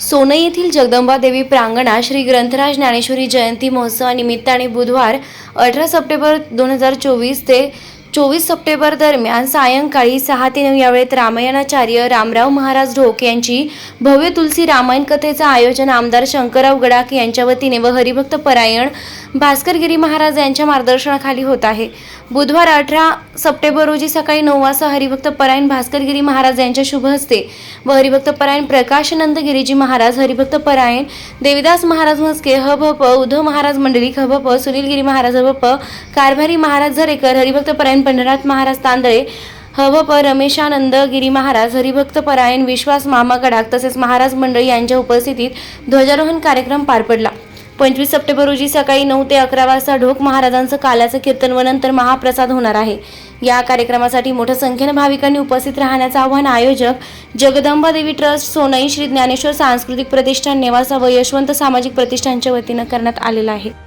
सोनई येथील जगदंबा देवी प्रांगणात श्री ग्रंथराज ज्ञानेश्वरी जयंती महोत्सवानिमित्ताने बुधवार अठरा सप्टेंबर दोन हजार चोवीस ते चोवीस सप्टेंबर दरम्यान सायंकाळी सहा ते नऊ या वेळेत रामायणाचार्य रामराव महाराज ढोक यांची भव्य तुलसी रामायण कथेचं आयोजन आमदार शंकरराव गडाख यांच्या वतीने व हरिभक्त परायण भास्करगिरी महाराज यांच्या मार्गदर्शनाखाली होत आहे. बुधवार अठरा सप्टेंबर रोजी सकाळी नऊ वाजता हरिभक्त परायण भास्करगिरी महाराज यांच्या शुभ हस्ते व हरिभक्त परायण प्रकाशनंद गिरीजी महाराज हरिभक्त परायण देविदास महाराज म्हस्के हभप उद्धव महाराज मंडलिक हभप सुनीलगिरी महाराज हभप कारभारी महाराज झरेकर हरिभक्त परायण पंढरनाथ महाराज तांदळे हवप रमेशानंद गिरी महाराज हरिभक्त परायण विश्वास मामा गडाख तसेच महाराज मंडळी यांच्या उपस्थितीत ध्वजारोहण कार्यक्रम पार पडला. पंचवीस सप्टेंबर रोजी सकाळी नऊ ते अकरा वाजता ढोक महाराजांचं काल्याचं कीर्तन व नंतर महाप्रसाद होणार आहे. या कार्यक्रमासाठी मोठ्या संख्येनं भाविकांनी उपस्थित राहण्याचं आवाहन आयोजक जगदंबा देवी ट्रस्ट सोनई श्री ज्ञानेश्वर सांस्कृतिक प्रतिष्ठान नेवासा व यशवंत सामाजिक प्रतिष्ठानच्या वतीनं करण्यात आलेलं आहे.